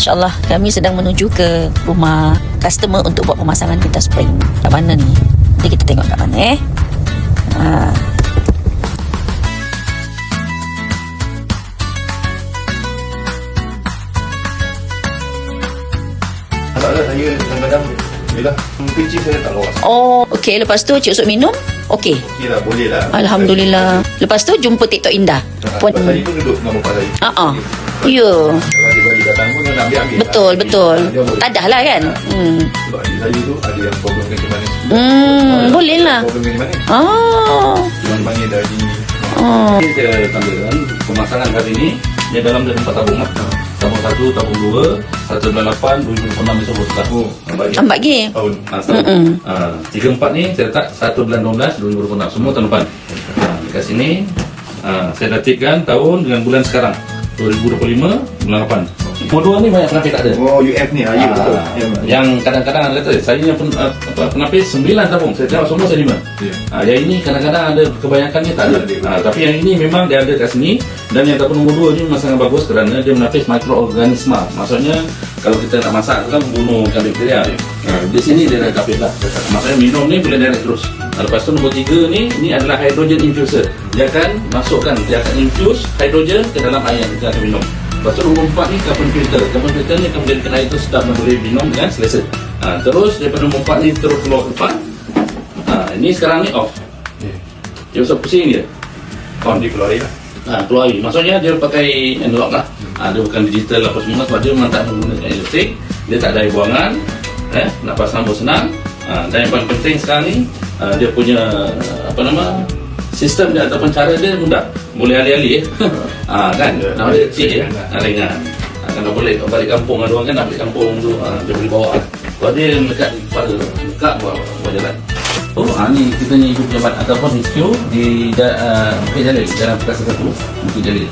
InsyaAllah kami sedang menuju ke rumah customer untuk buat pemasangan filter spring. Kat mana ni? Nanti kita tengok kat mana eh. Ha. Tak ada saya kadang-kadang Yelah Kecil saya tak lawas Oh, okey. Lepas tu Cik Usop minum. Okey. Okey lah boleh lah Alhamdulillah. Lepas tu jumpa TikTok Indah. Puan Puan. Saya pun duduk dengan bapak saya Ah ah. Ya. Kalau adik-adik datang pun dia nak ambil-ambil Betul, lah. betul. Dia boleh. Tadah lah kan? Hmm. Sebab adik saya tu ada yang problem kencing manis Hmm, boleh lah. Problem kencing manis Oh. Cuma panggil dari Oh. Ini saya tanggakan pemasangan hari ini dia dalam dari empat tabung lah. Tabung satu, tabung dua, satu sembilan lapan, dua ribu enam besok besar. Oh nampak je Nampak lagi? Tahun Ah, setahun. Mm-mm. Ah, tiga empat ni saya letak satu bulan 12 2026 semua tahun depan. Ah, dekat sini ah, saya datitkan tahun dengan bulan sekarang 2025 bulan 8. Dua ni banyak penapis tak ada. Oh UF ni. Ah, ya Ah, betul. Ya, yang kadang-kadang ada kata saya yang pen, ah, apa, penapis 9 tabung. Saya tengok semua saya lima. Ya. Ah, yang ini kadang-kadang ada kebanyakannya tak ada. Tak ada. Ah, tapi yang ini memang dia ada kat sini. Dan yang tabung nombor 2 ni memang sangat bagus kerana dia menapis mikroorganisma. Maksudnya kalau kita nak masak tu kan membunuh bakteria ah, di sini dia dah tapis lah. Maksudnya minum ni boleh direct terus. Ah, lepas tu nombor 3 ni ni adalah hydrogen infuser. Dia akan masukkan dia akan infuse hydrogen ke dalam air yang kita akan minum Lepas tu nombor empat ni carbon filter. Carbon filter ni menjadikan air itu sedap boleh minum dengan selesa. Ha, terus daripada nombor empat ni terus keluar ke depan. Ha, ini sekarang ni off. Dia usah pusing dia. On. Dia keluar air lah Ha, keluar air. Maksudnya dia pakai analog lah. Ha, dia bukan digital apa semua sebab dia memang tak menggunakan elektrik. Dia tak ada air buangan. Eh, nak pasang pun senang. Ha, dan yang paling penting sekarang ni, ha, dia punya apa nama sistem dia ataupun cara dia mudah. Boleh alih-alih eh. ha, kan? Ya, Nama dia kecil ya. ringan. Ha, ringan. Ha, kalau boleh balik kampung ada orang kan nak balik kampung tu ha, dia boleh bawa. Kalau dia dekat kepala, dekat buat, buat jalan. Oh, ha, ni kita ni ibu pejabat ataupun HQ di uh, Bukit Jalil, Jalan Perkasa 1, Bukit Jalil.